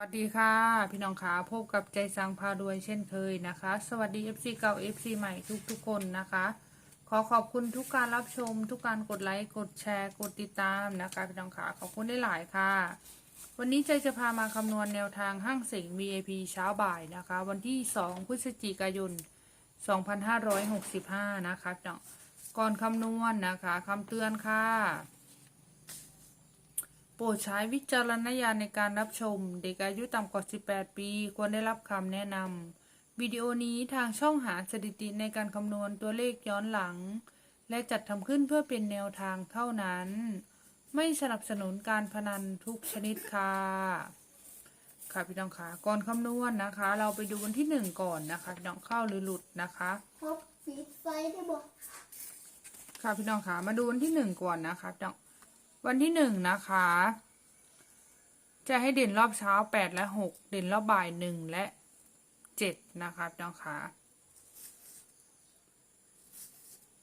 สวัสดีค่ะพี่น้องขาพบกับใจสังพารวยเช่นเคยนะคะ สวัสดี FC เก่า FC ใหม่ทุกทุกคนนะคะ ขอขอบคุณทุกการรับชม ทุกการกดไลค์กดแชร์กดติดตามนะคะพี่น้องขาขอบคุณได้หลายค่ะ วันนี้ใจจะพามาคำนวณแนวทางห้างเสง VIP เช้าบ่ายนะคะ วันที่ 2 พฤศจิกายน 2565 นะคะพี่น้องก่อนคำนวณนะคะคำเตือนค่ะ โปรดใช้วิจารณญาณในการรับชม เด็กอายุต่ำกว่า 18 ปี ควรได้รับคำแนะนำวิดีโอนี้ทางช่องหาสถิติในการคำนวณตัวเลขย้อนหลัง และจัดทำขึ้นเพื่อเป็นแนวทางเท่านั้น ไม่สนับสนุนการพนันทุกชนิดค่ะค่ะพี่น้องคะก่อนคำนวณนะคะ เราไปดูวันที่หนึ่งก่อนนะคะพี่น้องเข้าหรือหลุดนะคะเขาปิดไฟได้บ่ค่ะพี่น้องคะมาดูวันที่หนึ่งก่อนนะคะพี่น้อง วันที่หนึ่งนะคะ จะให้เด่นรอบเช้าแปดและหกเด่นรอบบ่ายหนึ่งและเจ็ดนะคะพี่น้องคะ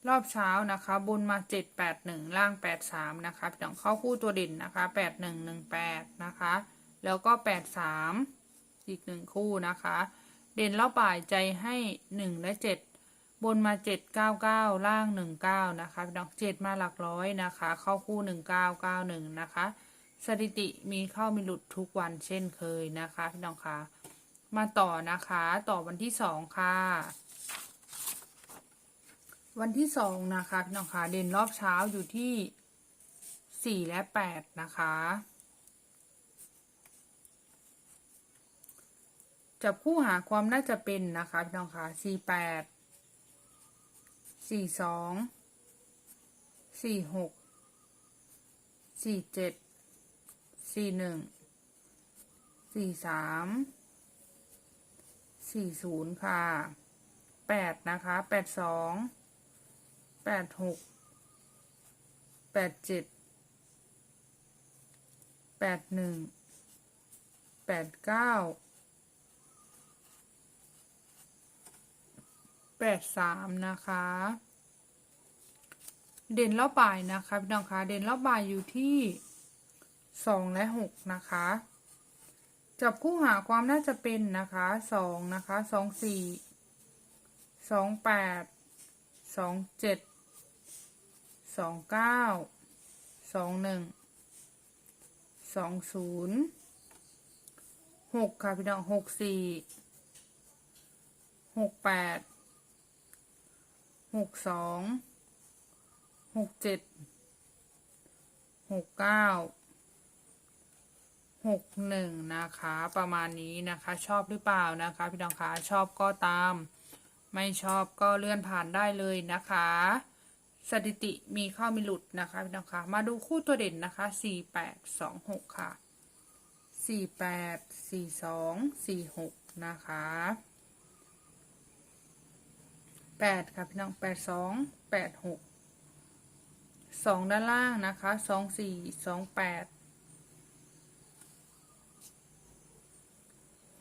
รอบเช้านะคะ บนมาเจ็ดแปดหนึ่งล่างแปดสามนะคะน้องเข้าคู่ตัวเด่นนะคะแปดหนึ่งหนึ่งแปดนะคะ แล้วก็แปดสามอีกหนึ่งคู่นะคะ เด่นรอบบ่ายใจให้หนึ่งและเจ็ด บนมาเจ็ดเก้าเก้าล่างหนึ่งเก้านะคะพี่น้องเจ็ดมาหลักร้อยนะคะ เข้าคู่หนึ่งเก้าเก้าหนึ่งนะคะ สถิติมีเข้ามีหลุดทุกวันเช่นเคยนะคะพี่น้องคะมาต่อนะคะต่อวันที่สองค่ะ วันที่สองนะคะพี่น้องคะเด่นรอบเช้าอยู่ที่สี่และแปดนะคะจับคู่หาความน่าจะเป็นนะคะพี่น้องคะสี่แปด สี่สอง สี่หก สี่เจ็ด สี่หนึ่ง สี่สาม สี่ศูนย์ค่ะ แปดนะคะ แปดสอง แปดหก แปดเจ็ด แปดหนึ่ง แปดเก้า แปดสามนะคะ เด่นรอบบ่ายนะคะพี่น้องคะเด่นรอบบ่ายอยู่ที่สองและหกนะคะ จับคู่หาความน่าจะเป็นนะคะสองนะคะสองสี่สองแปดสองเจ็ดสองเก้าสองหนึ่งสองศูนย์หกค่ะพี่น้องหกสี่หกแปด หกสองหกเจ็ดหกเก้าหกหนึ่งนะคะ ประมาณนี้นะคะ ชอบหรือเปล่านะคะ พี่น้องคะชอบก็ตาม ไม่ชอบก็เลื่อนผ่านได้เลยนะคะ สถิติมีเข้ามีหลุดนะคะพี่น้องคะมาดูคู่ตัวเด่นนะคะสี่แปดสองหกค่ะสี่แปดสี่สองสี่หกนะคะ แปดค่ะพี่น้องแปดสองแปดหกสองด้านล่างนะคะสองสี่สองแปด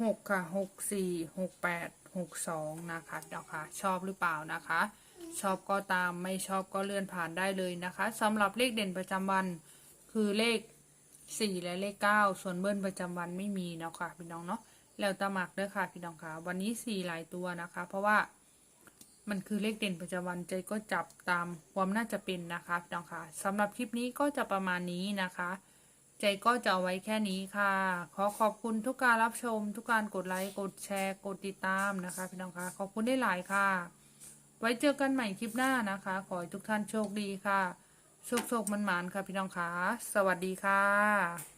หกค่ะหกสี่หกแปดหกสองนะคะเดี๋ยวค่ะชอบหรือเปล่านะคะ ชอบก็ตามไม่ชอบก็เลื่อนผ่านได้เลยนะคะสำหรับเลขเด่นประจำวันคือเลขสี่และเลขเก้าส่วนเบิ้ลประจำวันไม่มีเนาะค่ะพี่น้องเนาะแล้วตาหมักเด้อค่ะพี่น้องค่ะ วันนี้สี่หลายตัวนะคะ เพราะว่า มันคือเลขเด่นประจำวันใจก็จับตามความน่าจะเป็นนะคะพี่น้องค่ะสำหรับคลิปนี้ก็จะประมาณนี้นะคะ ใจก็จะเอาไว้แค่นี้ค่ะ ขอขอบคุณทุกการรับชม ทุกการกดไลค์กดแชร์ กดติดตามนะคะพี่น้องค่ะขอบคุณได้หลายค่ะ ไว้เจอกันใหม่คลิปหน้านะคะ ขอให้ทุกท่านโชคดีค่ะโชคโชคมันหมานค่ะพี่น้องค่ะสวัสดีค่ะ